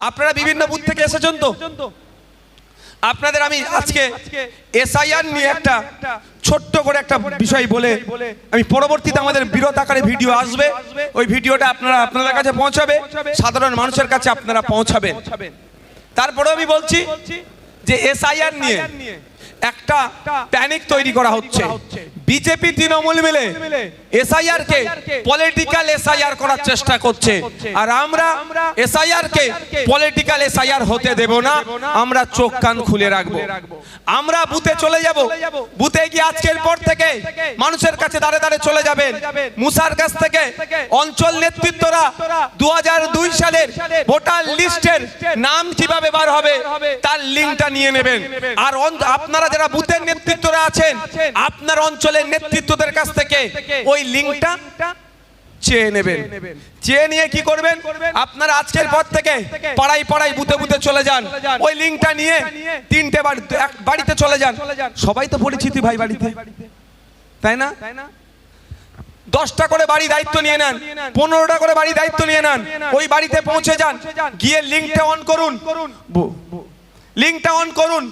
আপনারা বিভিন্ন বুথ থেকে এসেছেন তো? আপনাদের আমি আজকে এসআইআর নিয়ে একটা ছোট্ট করে একটা বিষয় বলে আমি পরবর্তীতে আমাদের বিরত আকারে ভিডিও আসবে। ওই ভিডিওটা আপনারা আপনাদের কাছে পৌঁছাবে। সাধারণ মানুষের কাছে আপনারা পৌঁছাবেন তারপরে আমি বলছি যে এসআইআর নিয়ে একটা প্যানিক তৈরি করা হচ্ছে। বিজেপি, তৃণমূল মিলে এসআইআর কে পলিটিক্যাল এসআইআর করার চেষ্টা করছে। আর আমরা এসআইআর কে পলিটিক্যাল এসআইআর হতে দেব না। আমরা চোখ, কান খুলে রাখব। আমরা বুথে চলে যাব। বুথে গিয়ে আজকের পর থেকে মানুষের কাছে দাঁড়ে দাঁড়ে চলে যাবেন। মুসার কাছ থেকে অঞ্চল নেতৃত্বরা দু হাজার দুই সালের ভোটার লিস্টের নাম কীভাবে বার হবে, তার লিঙ্কটা নিয়ে নেবেন। আর আপনারা যারা বুথের নেতৃত্বরা আছেন, আপনার অঞ্চলের নেতৃত্বদের কাছ থেকে ওই লিঙ্কটা চেয়ে নেবেন। চেয়ে নিয়ে কি করবেন? আপনারা আজকের পর থেকে পাড়াই পাড়াই বুথে বুথে চলে যান। ওই লিঙ্কটা নিয়ে তিনটে বাড়ি বাড়িতে চলে যান। সবাই তো পরিচিতি ভাই বাড়িতে। তাই না? দশটা করে বাড়ি দায়িত্ব নিয়ে নেন, পনেরোটা করে বাড়ি দায়িত্ব নিয়ে নেন, ওই বাড়িতে পৌঁছে যান, গিয়ে লিঙ্কটা অন করুন। লিঙ্কটা অন করুন।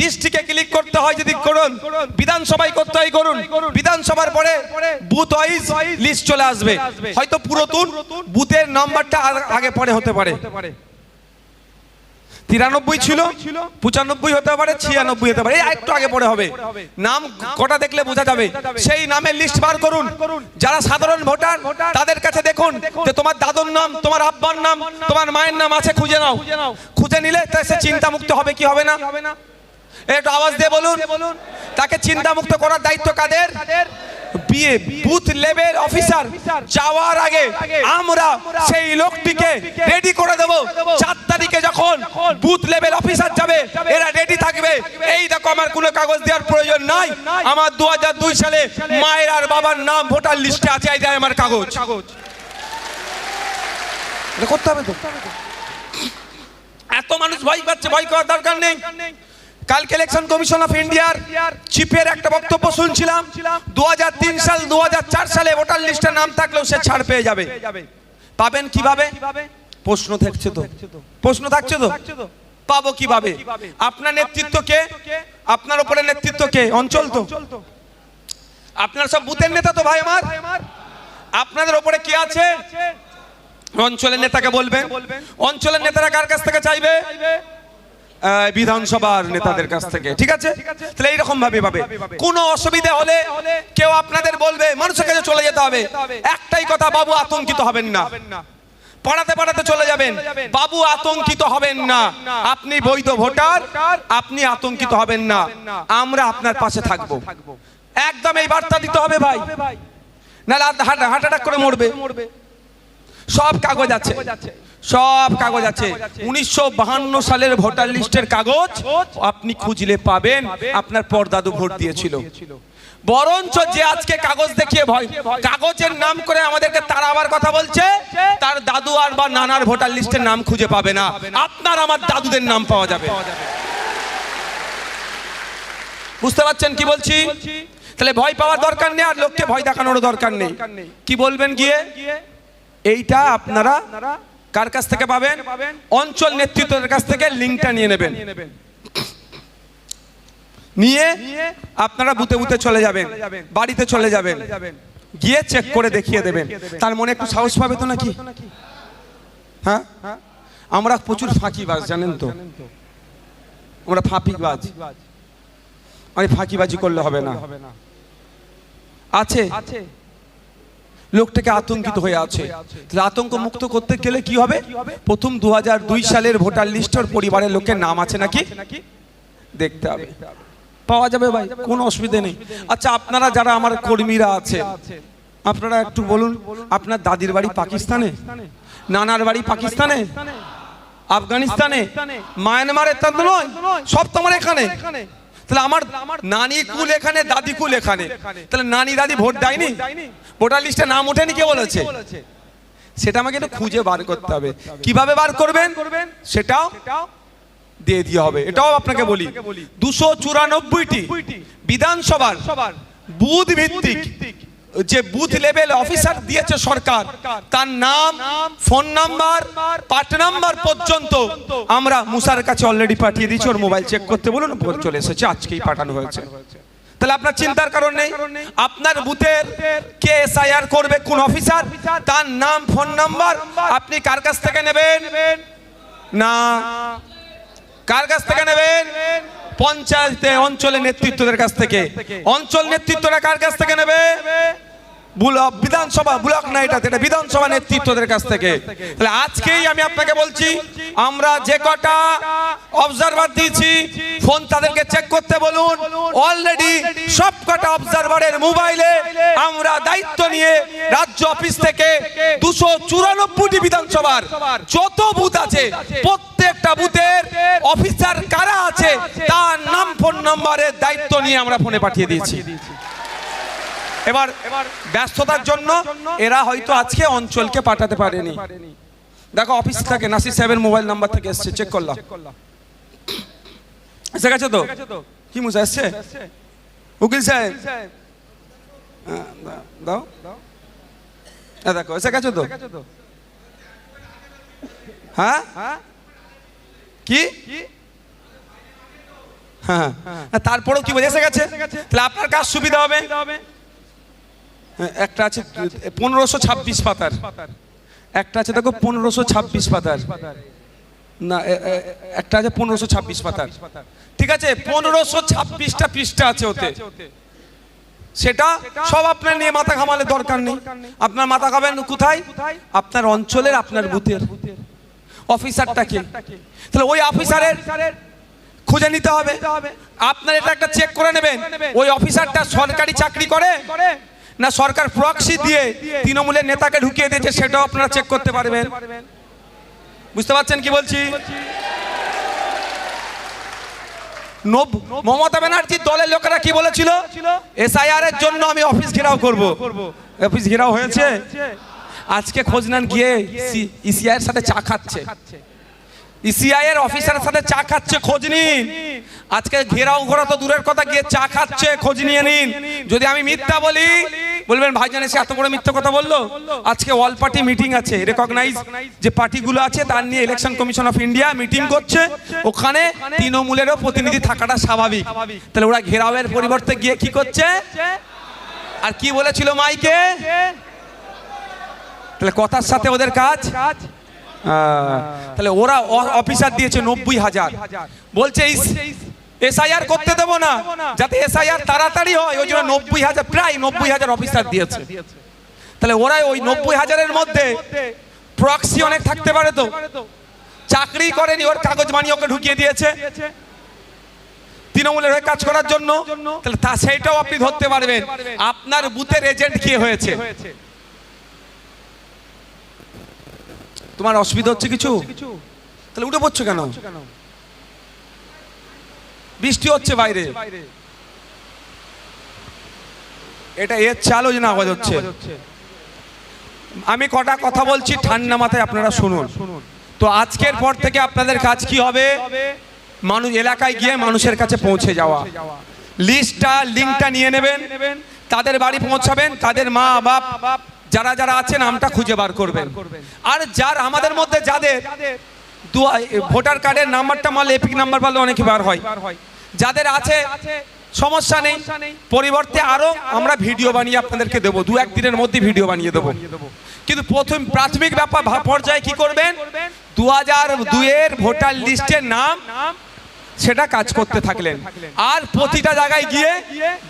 ডিস্ট্রিক্টে ক্লিক করতে হয় যদি করুন। বিধানসভায় করতে হয় করুন। বিধানসভার পরে বুথ ওয়াইজ লিস্ট চলে আসবে। হয়তো পুরাতন বুথের নাম্বারটা আগে পরে হতে পারে। তিরানব্বই ছিল? পঁচানব্বই হতে পারে, ছিয়ানব্বই হতে পারে। একটু আগে পরে হবে। নাম কটা দেখলে বোঝা যাবে? সেই নামের লিস্ট বার করুন। যারা সাধারণ ভোটার, তাদের কাছে দেখুন যে তোমার দাদুর নাম, তোমার আব্বার নাম, তোমার মায়ের নাম আছে, খুঁজে নাও। খুঁজে নিলে সে চিন্তা মুক্ত হবে কি হবে না? একটু আওয়াজ দিয়ে বলুন। তাকে চিন্তা মুক্ত করার দায়িত্ব কাদের? বিয়ে বুথ লেভেল অফিসার যাওয়ার আগে আমরা সেই লোকটিকে রেডি করে দেব। চার তারিখে যখন বুথ লেভেল অফিসার যাবে, এরা রেডি থাকবে। এই দেখো, আমার কোনো কাগজ দেওয়ার প্রয়োজন নাই। আমার দু দুই সালে মায়ের আর বাবার নাম ভোটার লিস্টে আছে, এই দেয় আমার কাগজ। করতে হবে তো? এত মানুষ ভয় পাচ্ছে, ভয় করার দরকার নেই। কালকে ইলেকশন কমিশন অফ ইন্ডিয়ার চিফের একটা বক্তব্য শুনছিলাম। দু হাজার তিন সাল, দুহাজার চার সালে ভোটার লিস্টের নাম থাকলেও সে ছাড় পেয়ে যাবে। পাবেন কীভাবে? প্রশ্ন থাকছে তো। প্রশ্ন থাকছে তো? পাবো কীভাবে? আপনার নেতৃত্ব কে? আপনার উপরে নেতৃত্ব কে? অঞ্চল তো। আপনার সব বুথের নেতা তো ভাই আমার। আপনাদের ওপরে কি আছে? অঞ্চলের নেতাকে বলবেন। অঞ্চলের নেতারা কার কাছ থেকে চাইবে? বিধানসভার নেতাদের কাছ থেকে। ঠিক আছে? তাহলে এইরকম ভাবে ভাবে। কোনো অসুবিধা হলে কেউ আপনাদের বলবে মানুষের কাছে চলে যেতে হবে। একটাই কথা বাবু আতঙ্কিত হবেন না। পড়াতে পড়াতে চলে যাবেন। বাবু আতঙ্কিত হবেন না। আপনি বৈধ ভোটার আপনি আতঙ্কিত হবেন না। আমরা আপনার পাশে থাকব। একদম এই বার্তা দিতে হবে ভাই। নাহলে হার্ট অ্যাটাক করে মরবে। সব কাগজ আছে। সব কাগজ আছে। উনিশশো সালের ভোটার লিস্টের কাগজ আপনি খুঁজলে পাবেন। আপনার পরদাদু ভোট দিয়েছিল। বরঞ্চ যে আজকে কাগজ দেখিয়ে ভয় কাগজের নাম করে আমাদেরকে তাড়াবার কথা বলছে তার দাদু আর বা নানার ভোটার লিস্টের নাম খুঁজে পাবে না। আপনার আমার দাদুদের নাম পাওয়া যাবে। বুঝতে পারছেন কি বলছি? তাহলে ভয় পাওয়ার দরকার নেই আর লোককে ভয় দেখানোর দরকার নেই। কি বলবেন গিয়ে? এইটা আপনারা কার কাছ থেকে পাবেন? অঞ্চল নেতৃত্বের কাছ থেকে লিঙ্কটা নিয়ে নেবেন। নিয়ে আপনারা বুতে বুতে চলে যাবেন, বাড়িতে চলে যাবেন, গিয়ে চেক করে দেখিয়ে দেবেন। তার মনে একটু সাহস পাবে তো নাকি? হ্যাঁ? আমরা প্রচুর ফাঁকিবাজ, জানেন তো? আমরা ফাঁপিবাজ। আমি ফাঁকিবাজি করলে হবে না। আছে। লোকটাকে আতঙ্কিত হয়ে আছে। তাহলে আতঙ্ক মুক্ত করতে গেলে কি হবে? প্রথম দুহাজার দুই সালের ভোটার লিস্টের পরিবারের লোকের নাম আছে নাকি? দেখতে হবে। পাওয়া যাবে ভাই, কোনো অসুবিধা নেই। আচ্ছা আপনারা যারা আমার কর্মীরা আছে আপনারা একটু বলুন, আপনার দাদির বাড়ি পাকিস্তানে? নানার বাড়ি পাকিস্তানে? আফগানিস্তানে? মায়ানমারে তা নয়, সব তোমার এখানে। তাহলে আমার নানি কুল এখানে, দাদি কুল এখানে। তাহলে নানি, দাদি ভোট দেয়নি? ভোটার লিস্টে নাম ওঠেনি কে বলেছে? সেটা আমাকে একটু খুঁজে বার করতে হবে। কীভাবে বার করবেন? সেটাও দিয়ে দিয়ে হবে। এটাও আপনাকে বলি। দুশো চুরানব্বইটি বিধানসভার বুধ ভিত্তিক যে বুথ লেভেল অফিসার দিয়েছে সরকার তার নাম ফোন নাম্বার পার্ট নাম্বার পর্যন্ত আমরা মুসার কাছে অলরেডি পাঠিয়ে দিয়েছি ওর মোবাইল চেক করতে বলুন চলে এসেছে আজকেই পাঠানো হয়েছে। তাহলে আপনার চিন্তার কারণ নেই আপনার বুথের কে এসআইআর করবে কোন অফিসার তার নাম ফোন নাম্বার আপনি কার কাছ থেকে নেবেন? না। কার কাছ থেকে নেবেন? পঞ্চায়েতে অঞ্চলের নেতৃত্বদের কাছ থেকে। অঞ্চল নেতৃত্বরা কার কাছ থেকে নেবে? ব্লক, বিধানসভা ব্লক না এটা বিধানসভা নেতৃত্বদের কাছ থেকে। তাহলে আজকেই আমি আপনাকে বলছি, আমরা যে কটা অবজারভার দিয়েছি ফোন তাদেরকে চেক করতে বলুন। অলরেডি সব কটা অবজারভারের মোবাইলে আমরা দায়িত্ব নিয়ে রাজ্য অফিস থেকে দুশো চুরানব্বইটি বিধানসভার যত বুথ আছে, প্রত্যেকটা বুথের অফিসার কারা আছে, তার নাম ফোন নাম্বারের দায়িত্ব নিয়ে আমরা ফোনে পাঠিয়ে দিয়েছি। এবার ব্যস্ততার জন্য এরা হয়তো আজকে অঞ্চলকে পাঠাতে পারেনি। দেখো অফিস থেকে নাসির সাহেবের মোবাইল নাম্বার থেকে এসছে চেক করলাম। এসে গেছে তো? কি মুসা এসছে? উকিল সাহেব। দাও হ্যাঁ দেখো এসে গেছে তো? হ্যাঁ? কি? হ্যাঁ হ্যাঁ, তারপরেও কি বোঝা এসে গেছে? তাহলে আপনার কাজ সুবিধা হবে। একটা আছে, পনেরোশো ছাব্বিশ পাতার। একটা আছে, দেখো, পনেরোশো ছাব্বিশ পাতার। না একটা আছে, পনেরোশো ছাব্বিশ পাতার। ঠিক আছে, পনেরোশো ছাব্বিশটা পৃষ্ঠা আছে ওতে। সেটা সব আপনার নিয়ে মাথা ঘামালে দরকার নেই। আপনার মাথা খাবেন কোথায়? আপনার অঞ্চলের, আপনার বুথের। অফিসারটাকে তাহলে ওই অফিসারের খুঁজে নিতে হবে। আপনার এটা একটা চেক করে নেবেন। ওই অফিসারটা সরকারি চাকরি করে না সরকার প্রক্সি দিয়ে তৃণমূলের নেতাকে ঢুকিয়ে দিয়েছে সেটাও আপনারা চেক করতে পারবেন। বুঝতে পারছেন কি বলছি? মমতা ব্যানার্জির দলের লোকেরা কি বলেছিল? এসআইআর এর জন্য আমি অফিস ঘেরাও করব। অফিস ঘেরাও হয়েছে? আজকে খোঁজ নেন গিয়ে ইসিআই এর সাথে চা খাচ্ছে। ইসিআই এর অফিসারের সাথে চা খাচ্ছে খোঁজ নিন। আজকে ঘেরাও ঘোরা তো দূরের কথা গিয়ে চা খাচ্ছে খোঁজ নিয়ে নিন। যদি আমি মিথ্যা বলি বলবেন, ভাইজান এসে এত বড় মিথ্যা কথা বলল? আজকে অল পার্টি মিটিং আছে। রেকগনাইজ যে পার্টিগুলো আছে, তার নিয়ে election commission of India meeting করছে। ওখানে তৃণমূলেরও প্রতিনিধি থাকাটা স্বাভাবিক। তাহলে ওরা ঘেরাওয়ের পরিবর্তে গিয়ে কি করছে? আর কি বলেছিল মাইকে? তাহলে কথার সাথে ওদের কাজ? তাহলে ওরা অফিসার দিয়েছে নব্বই হাজার। বলছে এসআইআর করতে দেবো না। যাতে এসআইআর তাড়াতাড়ি হয়, ওই জন্য নব্বই হাজার, প্রায় নব্বই হাজার অফিসার দিয়েছে। তাহলে ওরাই ওই নব্বই হাজারের মধ্যে প্রক্সি অনেক থাকতে পারে তো। চাকরি করেনি, ওর কাগজ বানিয়ে ওকে ঢুকিয়ে দিয়েছে। তৃণমূলের হয়ে কাজ করার জন্য। তাহলে তা সেইটাও আপনি ধরতে পারবেন। আপনার বুথের এজেন্ট কে হয়েছে। তোমার অসুবিধা হচ্ছে কিছু? তাহলে উঠে পড়ছো কেন? বৃষ্টি হচ্ছে বাইরে। এটা এর চাল ওই জন্য আওয়াজ হচ্ছে। আমি কটা কথা বলছি, ঠান্ডা মাথায় আপনারা শুনুন। তো আজকের পর থেকে আপনাদের কাজ কি হবে? মানুষ এলাকায় গিয়ে মানুষের কাছে পৌঁছে যাওয়া। লিস্টটা, লিঙ্কটা নিয়ে নেবেন। তাদের বাড়ি পৌঁছাবেন, তাদের মা, বাপ, যারা যারা আছে নামটা খুঁজে বার করবেন। আর যার আমাদের মধ্যে যাদের ভোটার কার্ডের নাম্বারটা মাল এপিক নাম্বার পারলে অনেকে বার হয়। যাদের আছে সমস্যা নেই। পরিবর্তে আরও আমরা ভিডিও বানিয়ে আপনাদেরকে দেবো। দু একদিনের মধ্যে ভিডিও বানিয়ে দেবো। কিন্তু প্রথম প্রাথমিক ব্যাপার পর্যায়ে কি করবেন? দু হাজার দুইয়ের ভোটার লিস্টের নাম সেটা কাজ করতে থাকলেন। আর প্রতিটা জায়গায় গিয়ে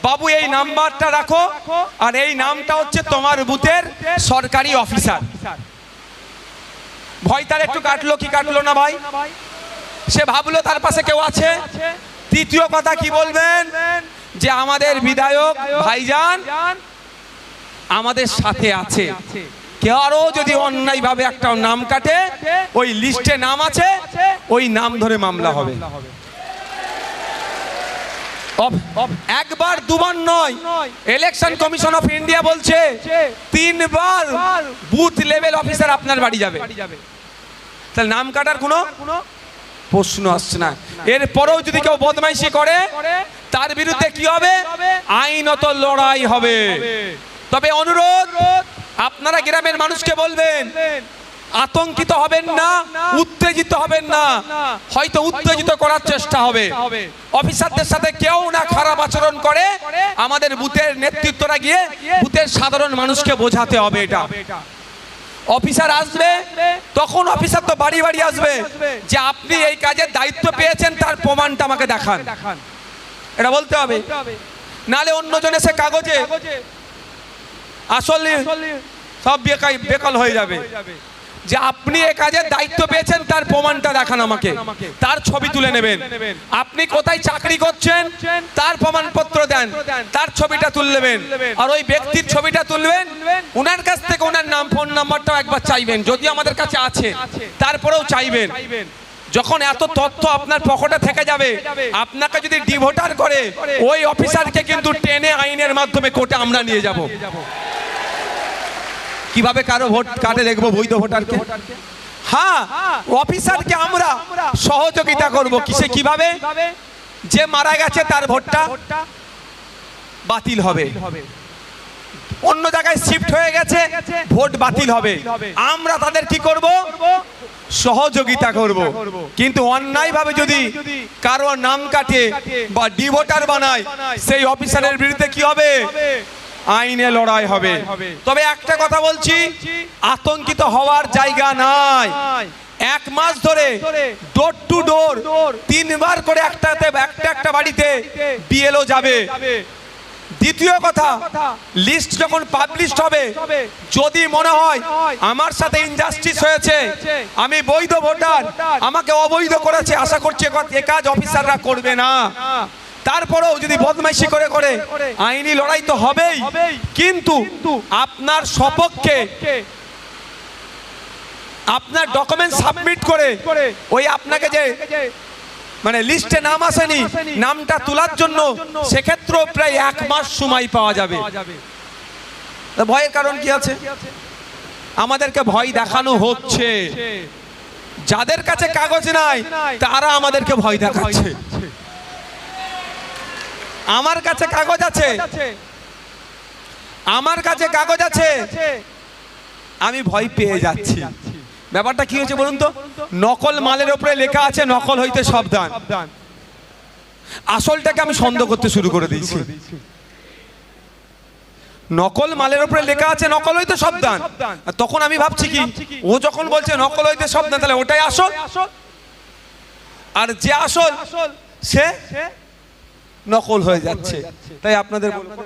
বাবু এই নাম্বারটা রাখো। আর এই নামটা হচ্ছে তোমার বুথের সরকারি অফিসার। ভয় তার একটু কাটলো কি কাটলো না ভাই? সে ভাবলো তার পাশে কেউ আছে। তৃতীয় কথা কি বলবেন? যে আমাদের বিধায়ক ভাইজান আমাদের সাথে আছে। কেউ আরও যদি অন্যায় ভাবে একটা নাম কাটে ওই লিস্টে নাম আছে ওই নাম ধরে মামলা হবে। একবার দুবার নয়। ইলেকশন কমিশন অফ ইন্ডিয়া বলছে তিনবার বুথ লেভেল অফিসার আপনার বাড়ি যাবে। তাহলে নাম কাটার কোনো প্রশ্ন আসছে না। এরপরেও যদি কেউ বদমাইশি করে, তার বিরুদ্ধে কি হবে? আইনত লড়াই হবে। তবে অনুরোধ, আপনারা গ্রামের মানুষকে বলবেন, আতঙ্কিত হবেন না, উত্তেজিত হবেন না। হয়তো উত্তেজিত করার চেষ্টা হবে। অফিসারদের সাথে কেউ না খারাপ আচরণ করে। আমাদের বুথের নেতৃত্বরা গিয়ে বুথের সাধারণ মানুষকে বোঝাতে হবে এটা। অফিসার আসবে তখন অফিসার তো বাড়ি বাড়ি আসবে যে আপনি এই কাজের দায়িত্ব পেয়েছেন তার প্রমাণটা আমাকে দেখান। এটা বলতে হবে। নালে অন্যজন এসে কাগজে আসলে সব বেকাই বেকাল হয়ে যাবে। যে আপনি এ কাজের দায়িত্ব পেয়েছেন, তার প্রমাণটা দেখান আমাকে। তার ছবি তুলে নেবেন। আপনি কোথায় চাকরি করছেন, তার প্রমাণপত্র দেন। তার ছবিটা তুলে নেবেন আর ওই ব্যক্তির ছবিটা তুলবেন। ওনার কাছ থেকে ওনার নাম, ফোন নাম্বারটাও একবার চাইবেন। যদি আমাদের কাছে আছে, তারপরেও চাইবেন। যখন এত তথ্য আপনার পকেটে থেকে যাবে, আপনাকে যদি ডিভোটার করে, ওই অফিসারকে কিন্তু টেনে আইনের মাধ্যমে কোর্টে আমরা নিয়ে যাব। কীভাবে কারও ভোট কাটে দেখব বৈধ ভোটারকে? হ্যাঁ অফিসারকে আমরা সহযোগিতা করব। কিসে, কীভাবে? যে মারা গেছে তার ভোটটা বাতিল হবে। অন্য জায়গায় শিফট হয়ে গেছে, ভোট বাতিল হবে। আমরা তাদের কি করব? সহযোগিতা করব। কিন্তু অন্যায়ভাবে যদি কারও নাম কাটে বা ডিভোটার বানায়, সেই অফিসারের বিরুদ্ধে কি হবে? আইনে লড়াই হবে। তবে একটা কথা বলছি আতঙ্কিত হওয়ার জায়গা নাই। এক মাস ধরে ডোর টু ডোর তিনবার করে একটাতে একটা একটা বাড়িতে বিএলও যাবে। দ্বিতীয় কথা লিস্ট যখন পাবলিশ হবে যদি মনে হয় আমার সাথে ইনজাস্টিস হয়েছে আমি বৈধ ভোটার আমাকে অবৈধ করেছে আশা করছি এ কাজ অফিসাররা করবে না। তারপরেও যদি বদমাইশি করে করে আইনি লড়াই তো হবেই। কিন্তু আপনার সপক্ষে আপনার ডকুমেন্ট সাবমিট করে ওই আপনাকে যে মানে লিস্টে নাম আসেনি নামটা তোলার জন্য সেক্ষেত্রেও প্রায় এক মাস সময় পাওয়া যাবে। তা ভয়ের কারণ কি আছে? আমাদেরকে ভয় দেখানো হচ্ছে। যাদের কাছে কাগজ নাই তারা আমাদেরকে ভয় দেখাচ্ছে। আমার কাছে কাগজ আছে। আমার কাছে কাগজ আছে। আমি ভয় পেয়ে যাচ্ছি। ব্যাপারটা কি হয়েছে বলুন তো? নকল মালের উপরে লেখা আছে নকল হইতে সাবধান। আসলটাকে আমি সন্দেহ করতে শুরু করে দিয়েছি। নকল মালের উপরে লেখা আছে নকল হইতে সাবধান। তখন আমি ভাবছি কি? ও যখন বলছে নকল হইতে সাবধান তাহলে ওটাই আসল? আর যে আসল সে নকল হয়ে যাচ্ছে। তাই আপনাদের বলবো-